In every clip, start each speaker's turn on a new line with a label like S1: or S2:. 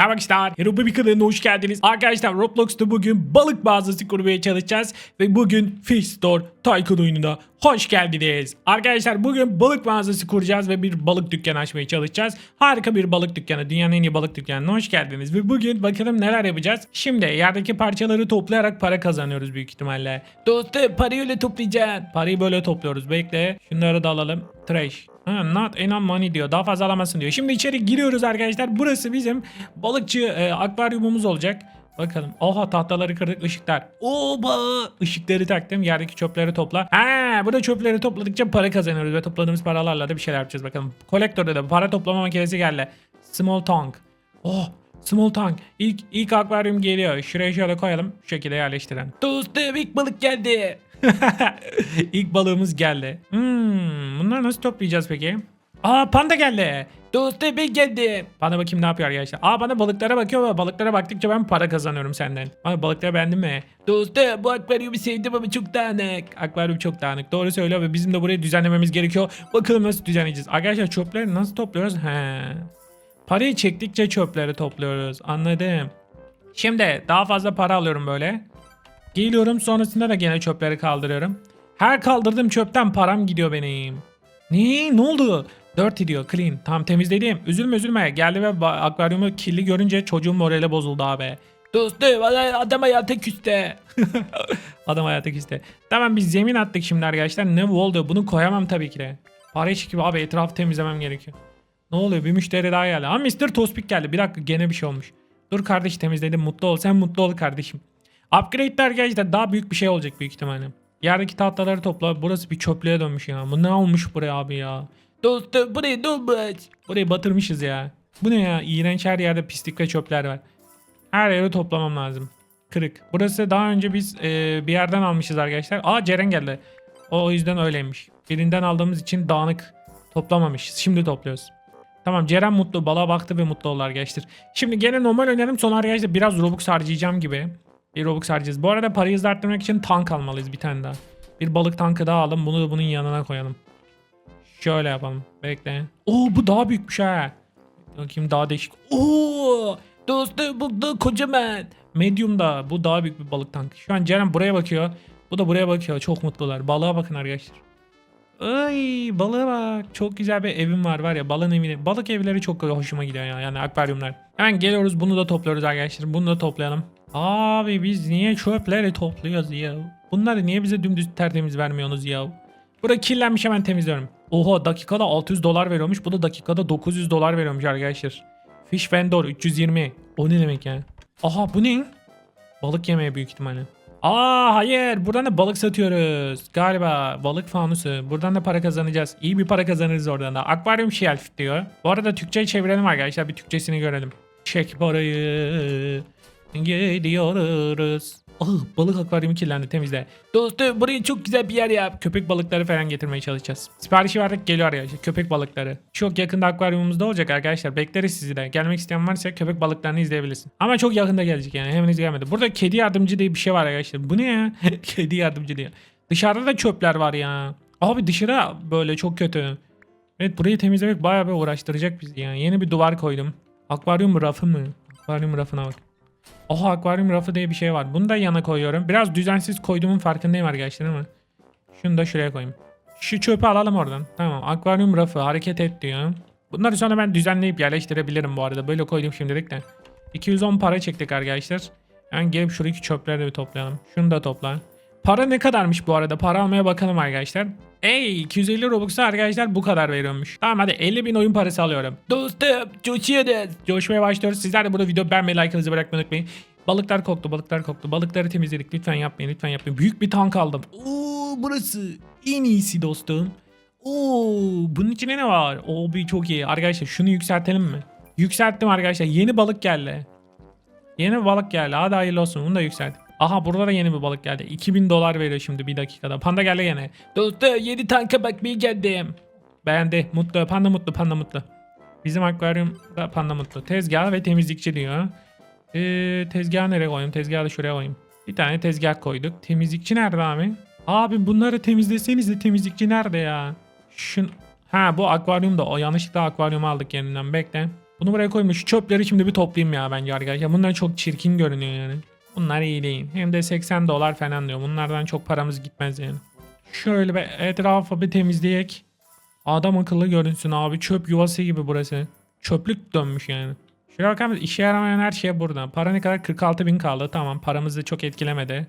S1: Merhaba arkadaşlar. Bir kanalına hoş geldiniz. Arkadaşlar Roblox'ta bugün balık mağazası kurmaya çalışacağız. Ve bugün Fish Store Tycoon oyununa hoş geldiniz. Arkadaşlar bugün balık mağazası kuracağız ve bir balık dükkanı açmaya çalışacağız. Harika bir balık dükkanı. Dünyanın en iyi balık dükkanına hoş geldiniz. Ve bugün bakalım neler yapacağız. Şimdi yerdeki parçaları toplayarak para kazanıyoruz büyük ihtimalle. Dostum parayı öyle toplayacaksın. Parayı böyle topluyoruz. Bekle. Şunları da alalım. Trash. Ha, not enough money diyor. Daha fazla alamazsın diyor. Şimdi içeri giriyoruz arkadaşlar. Burası bizim balıkçı e, akvaryumumuz olacak. Bakalım. Oha tahtaları kırdık ışıklar. Oba! Işıkları taktım. Yerdeki çöpleri topla. Ha, burada çöpleri topladıkça para kazanıyoruz ve topladığımız paralarla da bir şeyler yapacağız bakalım. Kolektörde de para toplama makinesi geldi. Small tank. Oh Small tank. İlk, ilk akvaryum geliyor. Şuraya şöyle koyalım. Şu şekilde yerleştirelim. Dostum ilk balık geldi. İlk balığımız geldi. Hmm, bunları nasıl toplayacağız peki? Aa panda geldi. Dostum ben geldim. Bana bakayım ne yapıyor arkadaşlar. Aa bana balıklara bakıyor ve balıklara baktıkça ben para kazanıyorum senden. Bana balıkları beğendin mi? Dostum bu akvaryumu sevdim ama çok dağınık. Akvaryum çok dağınık. Doğru söylüyor ve bizim de burayı düzenlememiz gerekiyor. Bakalım nasıl düzenleyeceğiz. Arkadaşlar çöpleri nasıl topluyoruz? He. Parayı çektikçe çöpleri topluyoruz. Anladım. Şimdi daha fazla para alıyorum böyle. Geliyorum sonrasında da gene çöpleri kaldırıyorum. Her kaldırdığım çöpten param gidiyor benim. Ne? Ne oldu? Dirty diyor clean. Tam temizledim. Üzülme üzülme. Geldi ve akvaryumu kirli görünce çocuğun morali bozuldu abi. Dostum adam hayata küste. adam hayata küste. Tamam biz zemin attık şimdi arkadaşlar. Ne oldu? Bunu koyamam tabii ki de. Para çekip abi etrafı temizlemem gerekiyor. Ne oluyor? Bir müşteri daha geldi. Ama Mr. Tospik geldi. Bir dakika gene bir şey olmuş. Dur kardeş temizledim. Mutlu ol. Sen mutlu ol kardeşim. Upgrade'ler arkadaşlar daha büyük bir şey olacak büyük ihtimalle. Yerdeki tahtaları topla. Burası bir çöplüğe dönmüş ya. Bu ne olmuş buraya abi ya? Dostum buraya ne olmuş? Burayı batırmışız ya. Bu ne ya? İğrenç her yerde pislik ve çöpler var. Her yeri toplamam lazım. Kırık. Burası daha önce biz e, bir yerden almışız arkadaşlar. Aa Ceren geldi. O, o yüzden öyleymiş. Birinden aldığımız için dağınık toplamamışız. Şimdi topluyoruz. Tamam Ceren mutlu. Balığa baktı ve mutlu oldu arkadaşlar. Şimdi gene normal önerim son arkadaşlar biraz Robux harcayacağım gibi. Bir Robux harcayacağız. Bu arada parayı arttırmak için tank almalıyız bir tane daha. Bir balık tankı daha alalım. Bunu da bunun yanına koyalım. Şöyle yapalım. Bekle. Oo bu daha büyükmüş ha. Bakayım daha değişik. Oo dostum bu da kocaman. Medium da bu daha büyük bir balık tankı. Şu an Ceren buraya bakıyor. Bu da buraya bakıyor. Çok mutlular. Balığa bakın arkadaşlar. Ay balığa bak. Çok güzel bir evim var var ya balın evine. Balık evleri çok hoşuma gidiyor ya. Yani akvaryumlar. Hemen geliyoruz bunu da topluyoruz arkadaşlar. Bunu da toplayalım. Abi biz niye çöpleri topluyoruz ya? Bunları niye bize dümdüz tertemiz vermiyorsunuz ya? Bura kirlenmiş hemen temizliyorum. Oha dakikada 600 dolar veriyormuş. Bu da dakikada 900 dolar veriyormuş arkadaşlar. Fish vendor 320. O ne demek ya? Aha bu ne? Balık yemeye büyük ihtimalle. Aa hayır buradan da balık satıyoruz. Galiba balık fanusu. Buradan da para kazanacağız. İyi bir para kazanırız oradan da. Akvaryum shelf diyor. Bu arada Türkçe'yi çevirelim arkadaşlar. Bir Türkçesini görelim. Çek parayı. Gidiyoruz. Ah balık akvaryumu kirlendi temizle. Dostum burayı çok güzel bir yer yap. Köpek balıkları falan getirmeye çalışacağız. Siparişi verdik geliyor arkadaşlar. Köpek balıkları. Çok yakında akvaryumumuzda olacak arkadaşlar. Bekleriz sizi de. Gelmek isteyen varsa köpek balıklarını izleyebilirsin. Ama çok yakında gelecek yani. Hemen gelmedi. Burada kedi yardımcı diye bir şey var arkadaşlar. Bu ne ya? kedi yardımcı diye. Dışarıda da çöpler var ya. Abi dışarı böyle çok kötü. Evet burayı temizlemek bayağı bir uğraştıracak bizi yani. Yeni bir duvar koydum. Akvaryum rafı mı? Akvaryum rafına bak. Oha akvaryum rafı diye bir şey var. Bunu da yana koyuyorum. Biraz düzensiz koyduğumun farkındayım arkadaşlar ama. Şunu da şuraya koyayım. Şu çöpü alalım oradan. Tamam akvaryum rafı hareket et diyor. Bunları sonra ben düzenleyip yerleştirebilirim bu arada. Böyle koydum şimdilik de. 210 para çektik arkadaşlar. Yani gelip şuradaki çöpleri de bir toplayalım. Şunu da topla. Para ne kadarmış bu arada? Para almaya bakalım arkadaşlar. Ey 250 Robux'a arkadaşlar bu kadar veriyormuş. Tamam hadi 50 bin oyun parası alıyorum. Dostum coşuyoruz. Coşmaya başlıyoruz. Sizler de burada video beğenmeyi, like'ınızı bırakmayı unutmayın. Balıklar koktu, balıklar koktu. Balıkları temizledik. Lütfen yapmayın, lütfen yapmayın. Büyük bir tank aldım. Oo burası en iyisi dostum. Oo bunun içine ne var? Oo bir çok iyi. Arkadaşlar şunu yükseltelim mi? Yükselttim arkadaşlar. Yeni balık geldi. Yeni balık geldi. Hadi hayırlı olsun. Bunu da yükselt. Aha burada da yeni bir balık geldi. 2000 dolar veriyor şimdi bir dakikada. Panda geldi gene. Dostum yeni tanka bakmaya geldim. Beğendi. Mutlu. Panda mutlu. Panda mutlu. Bizim akvaryumda panda mutlu. Tezgah ve temizlikçi diyor. Ee, tezgahı nereye koyayım? Tezgahı da şuraya koyayım. Bir tane tezgah koyduk. Temizlikçi nerede abi? Abi bunları temizleseniz de temizlikçi nerede ya? Şun... Ha bu akvaryumda. O yanlışlıkla akvaryumu aldık yeniden. Bekle. Bunu buraya koymuş. Çöpleri şimdi bir toplayayım ya bence arkadaşlar. Bunlar çok çirkin görünüyor yani. Bunlar iyi değil. Hem de 80 dolar falan diyor. Bunlardan çok paramız gitmez yani. Şöyle bir etrafı bir temizleyek. Adam akıllı görünsün abi. Çöp yuvası gibi burası. Çöplük dönmüş yani. Şuraya bakar mısın? İşe yaramayan her şey burada. Para ne kadar? 46 bin kaldı. Tamam paramızı çok etkilemedi.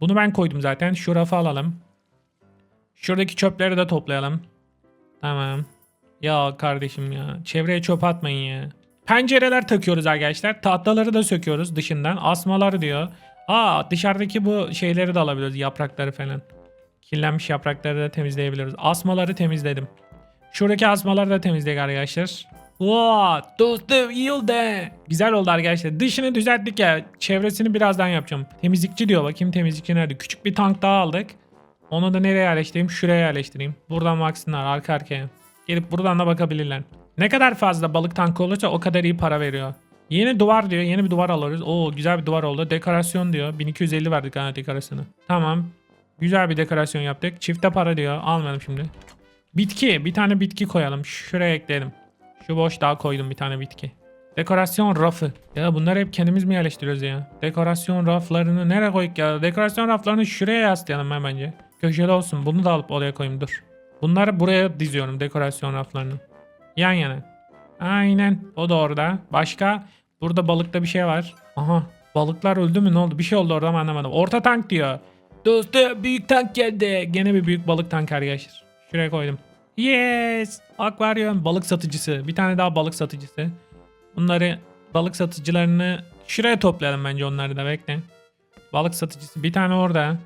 S1: Bunu ben koydum zaten. Şu rafı alalım. Şuradaki çöpleri de toplayalım. Tamam. Ya kardeşim ya. Çevreye çöp atmayın ya. Pencereler takıyoruz arkadaşlar. Tahtaları da söküyoruz dışından. Asmalar diyor. Aa dışarıdaki bu şeyleri de alabiliyoruz. Yaprakları falan. Kirlenmiş yaprakları da temizleyebiliriz. Asmaları temizledim. Şuradaki asmaları da temizledik arkadaşlar. Oo, dostum he. Güzel oldu arkadaşlar. Dışını düzelttik ya. Çevresini birazdan yapacağım. Temizlikçi diyor. Bakayım temizlikçi nerede? Küçük bir tank daha aldık. Onu da nereye yerleştireyim? Şuraya yerleştireyim. Buradan baksınlar arka arkaya. Gelip buradan da bakabilirler. Ne kadar fazla balık tankı olursa o kadar iyi para veriyor. Yeni duvar diyor. Yeni bir duvar alırız. Oo güzel bir duvar oldu. Dekorasyon diyor. 1250 verdik ha dekorasyonu. Tamam. Güzel bir dekorasyon yaptık. Çifte para diyor. Almadım şimdi. Bitki. Bir tane bitki koyalım. Şuraya ekleyelim. Şu boş daha koydum bir tane bitki. Dekorasyon rafı. Ya bunları hep kendimiz mi yerleştiriyoruz ya? Dekorasyon raflarını nereye koyduk ya? Dekorasyon raflarını şuraya yaslayalım ben bence. Köşede olsun. Bunu da alıp oraya koyayım dur. Bunları buraya diziyorum dekorasyon raflarını. Yan yana. Aynen. O da orada. Başka? Burada balıkta bir şey var. Aha. Balıklar öldü mü ne oldu? Bir şey oldu orada ama anlamadım. Orta tank diyor. Dostum büyük tank geldi. Gene bir büyük balık tank arkadaşlar. Şuraya koydum. Yes. Akvaryum balık satıcısı. Bir tane daha balık satıcısı. Bunları balık satıcılarını şuraya toplayalım bence onları da bekle. Balık satıcısı bir tane orada.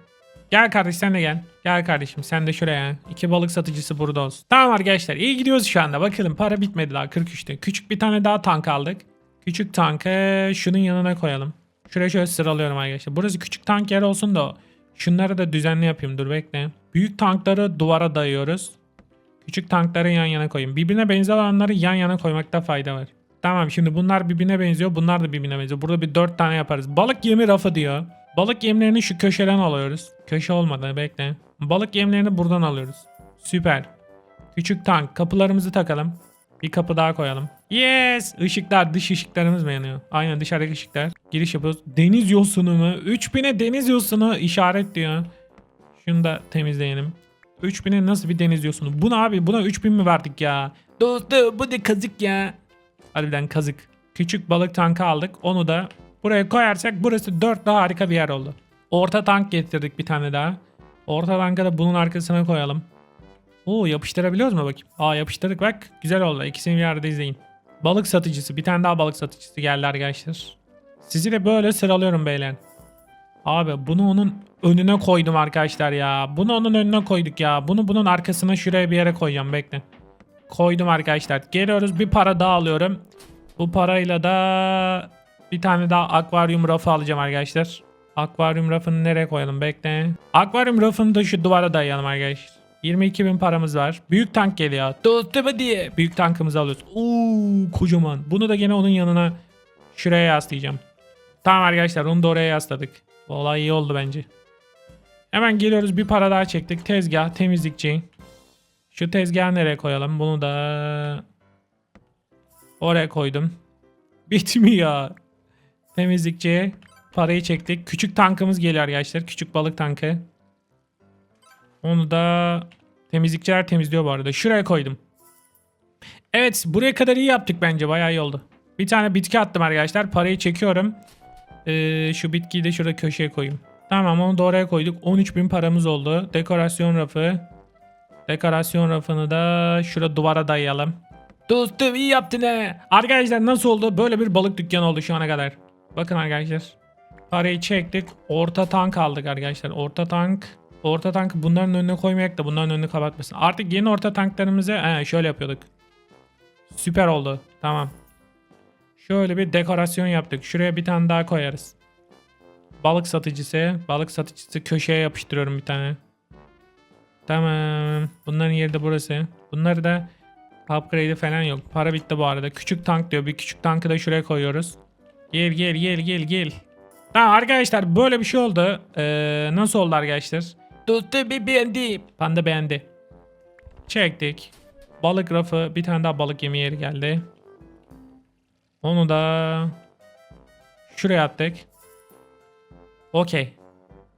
S1: Gel kardeş sen de gel. Gel kardeşim sen de şuraya. İki balık satıcısı burada olsun. Tamam arkadaşlar iyi gidiyoruz şu anda. Bakalım para bitmedi daha 43'te. Küçük bir tane daha tank aldık. Küçük tankı şunun yanına koyalım. Şuraya şöyle sıralıyorum arkadaşlar. Burası küçük tank yer olsun da şunları da düzenli yapayım. Dur bekle. Büyük tankları duvara dayıyoruz. Küçük tankları yan yana koyayım. Birbirine benzer olanları yan yana koymakta fayda var. Tamam şimdi bunlar birbirine benziyor. Bunlar da birbirine benziyor. Burada bir dört tane yaparız. Balık yemi rafı diyor. Balık yemlerini şu köşeden alıyoruz. Köşe olmadı bekle. Balık yemlerini buradan alıyoruz. Süper. Küçük tank. Kapılarımızı takalım. Bir kapı daha koyalım. Yes! Işıklar dış ışıklarımız mı yanıyor? Aynen dışarıdaki ışıklar. Giriş yapıyoruz. Deniz yosunu mu? 3000'e deniz yosunu işaret diyor. Şunu da temizleyelim. 3000'e nasıl bir deniz yosunu? Bu ne abi? Buna 3000 mi verdik ya? Dostum bu da kazık ya. Harbiden kazık. Küçük balık tankı aldık. Onu da buraya koyarsak burası 4 daha harika bir yer oldu. Orta tank getirdik bir tane daha. Orta tankı da bunun arkasına koyalım. Oo yapıştırabiliyoruz mu bakayım? Aa yapıştırdık bak. Güzel oldu. İkisini bir arada izleyin. Balık satıcısı. Bir tane daha balık satıcısı geldi arkadaşlar. Sizi de böyle sıralıyorum beyler. Abi bunu onun önüne koydum arkadaşlar ya. Bunu onun önüne koyduk ya. Bunu bunun arkasına şuraya bir yere koyacağım bekle. Koydum arkadaşlar. Geliyoruz bir para daha alıyorum. Bu parayla da bir tane daha akvaryum rafı alacağım arkadaşlar. Akvaryum rafını nereye koyalım bekle. Akvaryum rafını da şu duvara dayayalım arkadaşlar. 22 bin paramız var. Büyük tank geliyor. Dostum diye. Büyük tankımızı alıyoruz. Oo kocaman. Bunu da gene onun yanına şuraya yaslayacağım. Tamam arkadaşlar onu da oraya yasladık. Bu olay iyi oldu bence. Hemen geliyoruz bir para daha çektik. Tezgah temizlikçi. Şu tezgahı nereye koyalım? Bunu da oraya koydum. Bitmiyor. Temizlikçi parayı çektik. Küçük tankımız geliyor arkadaşlar. Küçük balık tankı. Onu da temizlikçiler temizliyor bu arada. Şuraya koydum. Evet buraya kadar iyi yaptık bence. Bayağı iyi oldu. Bir tane bitki attım arkadaşlar. Parayı çekiyorum. Ee, şu bitkiyi de şurada köşeye koyayım. Tamam onu da oraya koyduk. 13.000 paramız oldu. Dekorasyon rafı. Dekorasyon rafını da şurada duvara dayayalım. Dostum iyi yaptın he. Arkadaşlar nasıl oldu? Böyle bir balık dükkanı oldu şu ana kadar. Bakın arkadaşlar. Parayı çektik. Orta tank aldık arkadaşlar. Orta tank. Orta tank bunların önüne koymayak da bunların önünü kapatmasın. Artık yeni orta tanklarımızı he, şöyle yapıyorduk. Süper oldu. Tamam. Şöyle bir dekorasyon yaptık. Şuraya bir tane daha koyarız. Balık satıcısı. Balık satıcısı köşeye yapıştırıyorum bir tane. Tamam. Bunların yeri de burası. Bunları da upgrade'i falan yok. Para bitti bu arada. Küçük tank diyor. Bir küçük tankı da şuraya koyuyoruz. Gel gel gel gel gel. Tamam arkadaşlar böyle bir şey oldu. Ee, nasıl oldu arkadaşlar? Dostum bir beğendi. Panda beğendi. Çektik. Balık rafı bir tane daha balık yemi yeri geldi. Onu da şuraya attık. Okey.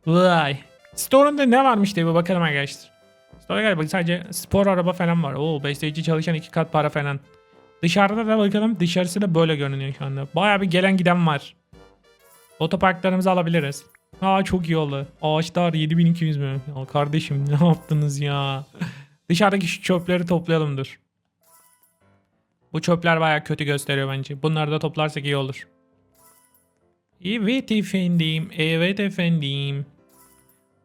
S1: Vay. Store'unda ne varmış diye bir bakalım arkadaşlar. Store'a galiba sadece spor araba falan var. Oo besleyici çalışan iki kat para falan. Dışarıda da bakalım. Dışarısı da böyle görünüyor şu anda. Baya bir gelen giden var. Otoparklarımızı alabiliriz. Aa çok iyi oldu. Ağaçlar 7200 mü? Ya kardeşim ne yaptınız ya? Dışarıdaki şu çöpleri toplayalım dur. Bu çöpler baya kötü gösteriyor bence. Bunları da toplarsak iyi olur. Evet efendim. Evet efendim.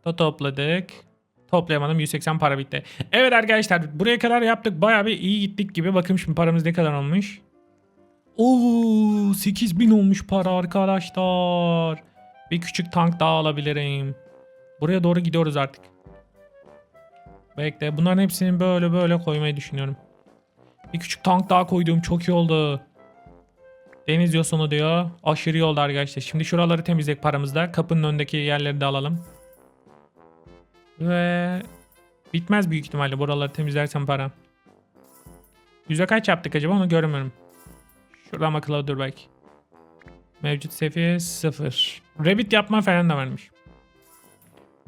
S1: Da topladık. Toplayamadım 180 para bitti. Evet arkadaşlar buraya kadar yaptık. Baya bir iyi gittik gibi. Bakın şimdi paramız ne kadar olmuş. Oo 8000 olmuş para arkadaşlar. Bir küçük tank daha alabilirim. Buraya doğru gidiyoruz artık. Bekle bunların hepsini böyle böyle koymayı düşünüyorum. Bir küçük tank daha koydum çok iyi oldu. Deniz yosunu diyor. Aşırı iyi oldu arkadaşlar. Şimdi şuraları temizledik paramızda. Kapının önündeki yerleri de alalım. Ve bitmez büyük ihtimalle buraları temizlersem para. Yüze kaç yaptık acaba onu görmüyorum. Şuradan bakalım dur belki. Mevcut seviye 0. Rabbit yapma falan da varmış.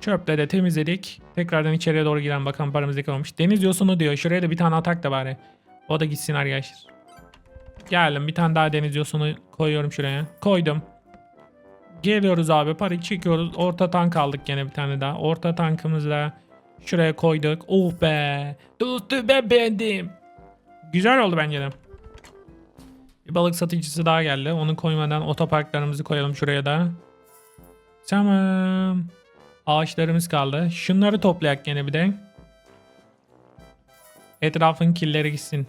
S1: Çöple de temizledik. Tekrardan içeriye doğru giren bakalım paramız ne kalmış. Deniz yosunu diyor. Şuraya da bir tane atak da bari. O da gitsin arkadaşlar. Geldim bir tane daha deniz yosunu koyuyorum şuraya. Koydum. Geliyoruz abi parayı çekiyoruz. Orta tank aldık gene bir tane daha. Orta tankımızı da şuraya koyduk. Oh be. Dostum ben beğendim. Güzel oldu bence de. Bir balık satıcısı daha geldi. Onu koymadan otoparklarımızı koyalım şuraya da. Tamam. Ağaçlarımız kaldı. Şunları toplayak gene bir de. Etrafın killeri gitsin.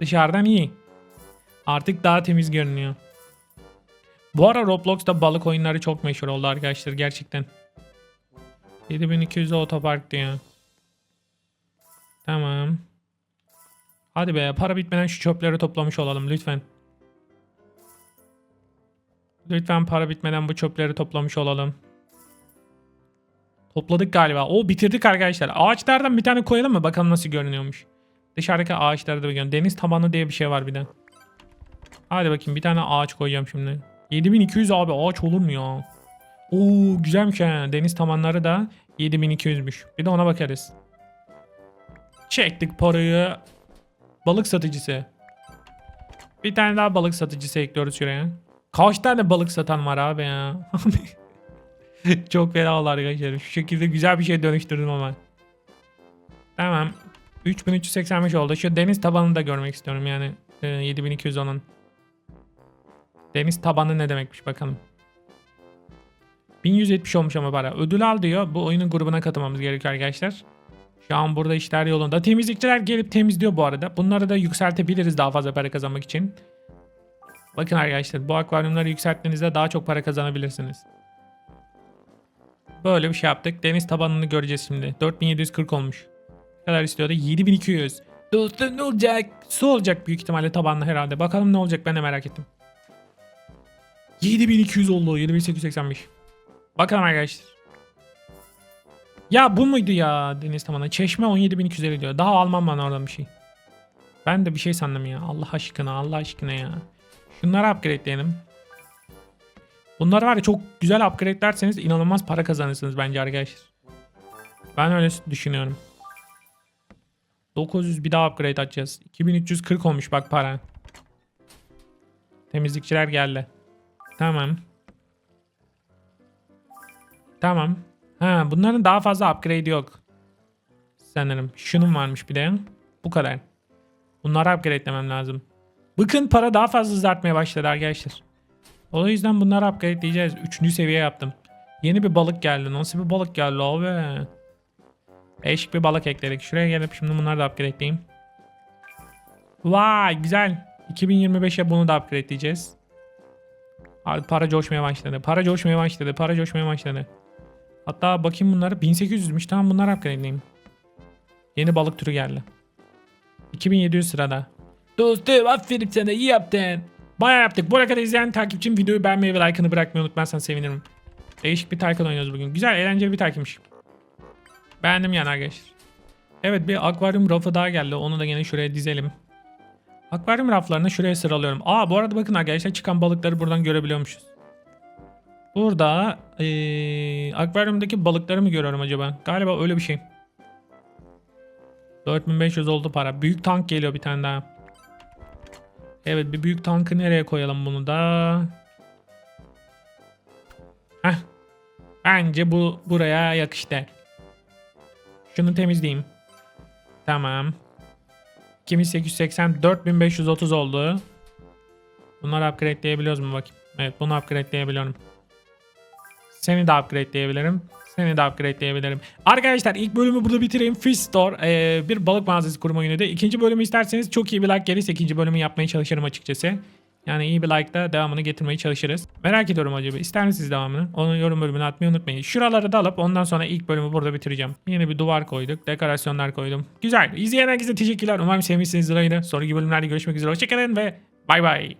S1: Dışarıdan iyi. Artık daha temiz görünüyor. Bu ara Roblox'ta balık oyunları çok meşhur oldu arkadaşlar gerçekten. 7200 otopark diyor. Tamam. Hadi be para bitmeden şu çöpleri toplamış olalım lütfen. Lütfen para bitmeden bu çöpleri toplamış olalım. Topladık galiba. O bitirdik arkadaşlar. Ağaçlardan bir tane koyalım mı? Bakalım nasıl görünüyormuş. Dışarıdaki ağaçları da bir görün. Deniz tabanı diye bir şey var bir de. Hadi bakayım bir tane ağaç koyacağım şimdi. 7200 abi ağaç olur mu ya? Oo güzelmiş ha. Deniz tabanları da 7200'müş. Bir de ona bakarız. Çektik parayı. Balık satıcısı. Bir tane daha balık satıcısı ekliyoruz şuraya. Kaç tane balık satan var abi ya? Çok fena oldu arkadaşlar. Şu şekilde güzel bir şey dönüştürdüm ama. Tamam. 3385 oldu. Şu deniz tabanını da görmek istiyorum yani. E, 7210'un. Deniz tabanı ne demekmiş bakalım. 1170 olmuş ama para. Ödül al diyor. Bu oyunun grubuna katılmamız gerekiyor arkadaşlar. Şu an burada işler yolunda. Temizlikçiler gelip temizliyor bu arada. Bunları da yükseltebiliriz daha fazla para kazanmak için. Bakın arkadaşlar bu akvaryumları yükselttiğinizde daha çok para kazanabilirsiniz. Böyle bir şey yaptık. Deniz tabanını göreceğiz şimdi. 4740 olmuş. Ne kadar istiyordu? 7200. Dostum ne olacak? Su olacak büyük ihtimalle tabanlı herhalde. Bakalım ne olacak ben de merak ettim. 7200 oldu. 7885. Bakalım arkadaşlar. Ya bu muydu ya deniz tabanı? Çeşme 17250 diyor. Daha almam ben oradan bir şey. Ben de bir şey sandım ya. Allah aşkına Allah aşkına ya. Şunları upgrade'leyelim. Bunlar var ya çok güzel upgrade'lerseniz inanılmaz para kazanırsınız bence arkadaşlar. Ben öyle düşünüyorum. 900 bir daha upgrade açacağız. 2340 olmuş bak para. Temizlikçiler geldi. Tamam. Tamam. Ha bunların daha fazla upgrade yok. Sanırım. Şunun varmış bir de. Bu kadar. Bunları upgradelemem lazım. Bakın para daha fazla hızlı artmaya başladı arkadaşlar. O yüzden bunları upgradeleyeceğiz. Üçüncü seviye yaptım. Yeni bir balık geldi. Nasıl bir balık geldi abi? Değişik bir balık ekledik. Şuraya gelip şimdi bunları da upgradeleyeyim. Vay güzel. 2025'e bunu da upgradeleyeceğiz. Abi para coşmaya başladı. Para coşmaya başladı. Para coşmaya başladı. Hatta bakayım bunları 1800'müş. Tamam bunları upgradeleyeyim. Yeni balık türü geldi. 2700 sırada. Dostum aferin sana iyi yaptın. Bayağı yaptık. Bu arada izleyen takipçim videoyu beğenmeyi ve like'ını bırakmayı unutmazsan sevinirim. Değişik bir Tycoon oynuyoruz bugün. Güzel eğlenceli bir takipmiş. Beğendim yani arkadaşlar. Evet bir akvaryum rafı daha geldi. Onu da yine şuraya dizelim. Akvaryum raflarını şuraya sıralıyorum. Aa bu arada bakın arkadaşlar çıkan balıkları buradan görebiliyormuşuz. Burada eee akvaryumdaki balıkları mı görüyorum acaba? Galiba öyle bir şey. 4500 oldu para. Büyük tank geliyor bir tane daha. Evet bir büyük tankı nereye koyalım bunu da? Heh. Bence bu buraya yakıştı. Şunu temizleyeyim. Tamam. 2880 4530 oldu. Bunları upgrade'leyebiliyoruz mu bakayım? Evet bunu upgrade'leyebiliyorum. Seni de upgrade'leyebilirim. Seni de upgrade'leyebilirim. Arkadaşlar ilk bölümü burada bitireyim. Fish Store ee, bir balık mağazası kurma oyunu. İkinci bölümü isterseniz çok iyi bir like gelirse ikinci bölümü yapmaya çalışırım açıkçası. Yani iyi bir like'da devamını getirmeye çalışırız. Merak ediyorum acaba ister misiniz devamını? Onu yorum bölümüne atmayı unutmayın. Şuraları da alıp ondan sonra ilk bölümü burada bitireceğim. Yeni bir duvar koyduk. Dekorasyonlar koydum. Güzel. İzleyen herkese teşekkürler. Umarım sevmişsinizdir oyunu. Sonraki bölümlerde görüşmek üzere. Hoşçakalın ve bay bay.